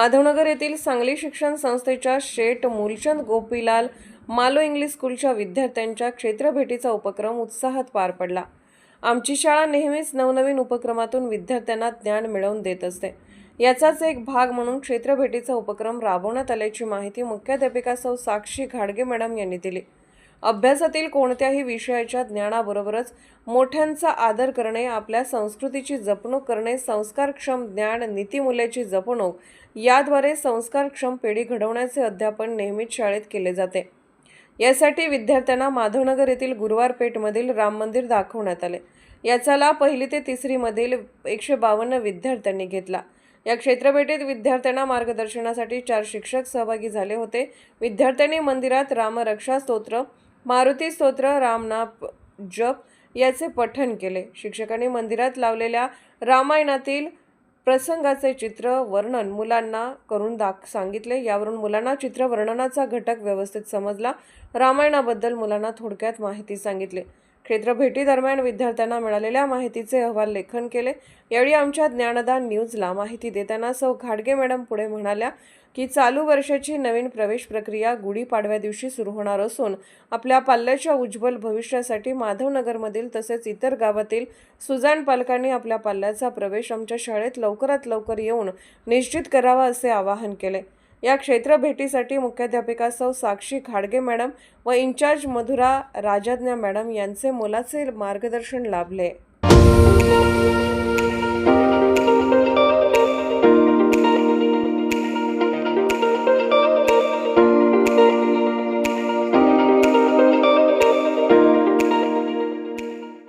माधवनगर येथील सांगली शिक्षण संस्थेच्या शेठ मूलचंद गोपीलाल मालो इंग्लिश स्कूलच्या विद्यार्थ्यांच्या क्षेत्रभेटीचा उपक्रम उत्साहात पार पडला. आमची शाळा नेहमीच नवनवीन उपक्रमातून विद्यार्थ्यांना ज्ञान मिळवून देत असते. याचाच एक भाग म्हणून क्षेत्रभेटीचा उपक्रम राबवण्यात आल्याची माहिती मुख्याध्यापिका सौ साक्षी घाडगे मॅडम यांनी दिली. अभ्यासातील कोणत्याही विषयाच्या ज्ञानाबरोबरच मोठ्यांचा आदर करणे आपल्या संस्कृतीची जपणूक करणे संस्कारक्षम ज्ञान नीतिमूल्याची जपणूक याद्वारे संस्कारक्षम पिढी घडवण्याचे अध्यापन नेहमीच शाळेत केले जाते. यासाठी विद्यार्थ्यांना माधवनगर येथील गुरुवार पेठमधील राम मंदिर दाखवण्यात आले. याचा लाभ पहिली ते तिसरीमधील एकशे बावन्न विद्यार्थ्यांनी घेतला. या क्षेत्रपेठेत विद्यार्थ्यांना मार्गदर्शनासाठी चार शिक्षक सहभागी झाले होते. विद्यार्थ्यांनी मंदिरात रामरक्षा स्तोत्र मारुती स्तोत्र रामनाम जप याचे पठण केले. शिक्षकांनी मंदिरात लावलेल्या रामायणातील प्रसंगाचे चित्र वर्णन मुलांना करून दाख सांगितले. यावरून मुलांना चित्र वर्णनाचा घटक व्यवस्थित समजला. रामायणाबद्दल मुलांना थोडक्यात माहिती सांगितली. क्षेत्रभेटीदरम्यान विद्यार्थ्यांना मिळालेल्या माहितीचे अहवाल लेखन केले. यावेळी आमच्या ज्ञानदान न्यूजला माहिती देताना सौ घाडगे मॅडम पुढे म्हणाल्या की चालू वर्षाची नवीन प्रवेश प्रक्रिया गुढीपाडव्या दिवशी सुरू होणार असून आपल्या पाल्याच्या उज्ज्वल भविष्यासाठी माधवनगरमधील तसेच इतर गावातील सुजाण पालकांनी आपल्या पाल्याचा प्रवेश आमच्या शाळेत लवकरात लवकर येऊन निश्चित करावा असे आवाहन केले. या क्षेत्र भेटीसाठी मुख्याध्यापिका सौ साक्षी खाडगे मॅडम व इन्चार्ज मधुरा राजाज्ञा मॅडम यांचे मोलाचे मार्गदर्शन लाभले.